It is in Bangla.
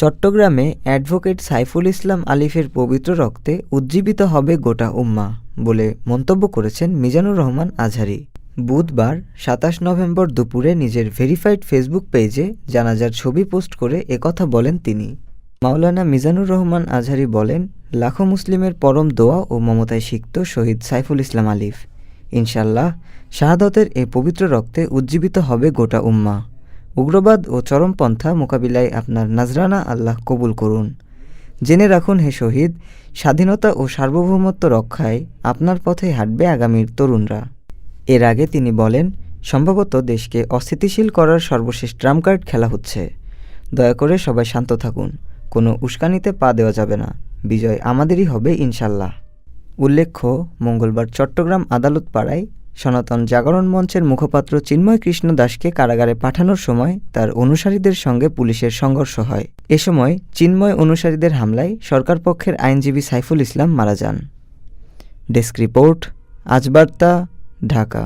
চট্টগ্রামে অ্যাডভোকেট সাইফুল ইসলাম আলিফের পবিত্র রক্তে উজ্জীবিত হবে গোটা উম্মা বলে মন্তব্য করেছেন মিজানুর রহমান আজহারি। বুধবার সাতাশ নভেম্বর দুপুরে নিজের ভেরিফাইড ফেসবুক পেজে জানাজার ছবি পোস্ট করে একথা বলেন তিনি। মাওলানা মিজানুর রহমান আজহারি বলেন, লাখো মুসলিমের পরম দোয়া ও মমতায় সিক্ত শহীদ সাইফুল ইসলাম আলিফ। ইনশাল্লাহ শাহাদতের এ পবিত্র রক্তে উজ্জীবিত হবে গোটা উম্মা। উগ্রবাদ ও চরমপন্থা মোকাবিলায় আপনার নাজরানা আল্লাহ কবুল করুন। জেনে রাখুন হে শহীদ, স্বাধীনতা ও সার্বভৌমত্ব রক্ষায় আপনার পথে হাঁটবে আগামীর তরুণরা। এর আগে তিনি বলেন, সম্ভবত দেশকে অস্থিতিশীল করার সর্বশেষ ট্রাম্প কার্ড খেলা হচ্ছে। দয়া করে সবাই শান্ত থাকুন, কোনো উস্কানিতে পা দেওয়া যাবে না। বিজয় আমাদেরই হবে ইনশাল্লাহ। উল্লেখ্য, মঙ্গলবার চট্টগ্রাম আদালত পাড়ায় সনাতন জাগরণ মঞ্চের মুখপাত্র চিন্ময় কৃষ্ণ দাসকে কারাগারে পাঠানোর সময় তার অনুসারীদের সঙ্গে পুলিশের সংঘর্ষ হয়। এ সময় চিন্ময় অনুসারীদের হামলায় সরকার পক্ষের আইনজীবী সাইফুল ইসলাম মারা যান। Desk report, Ajbarta, Dhaka.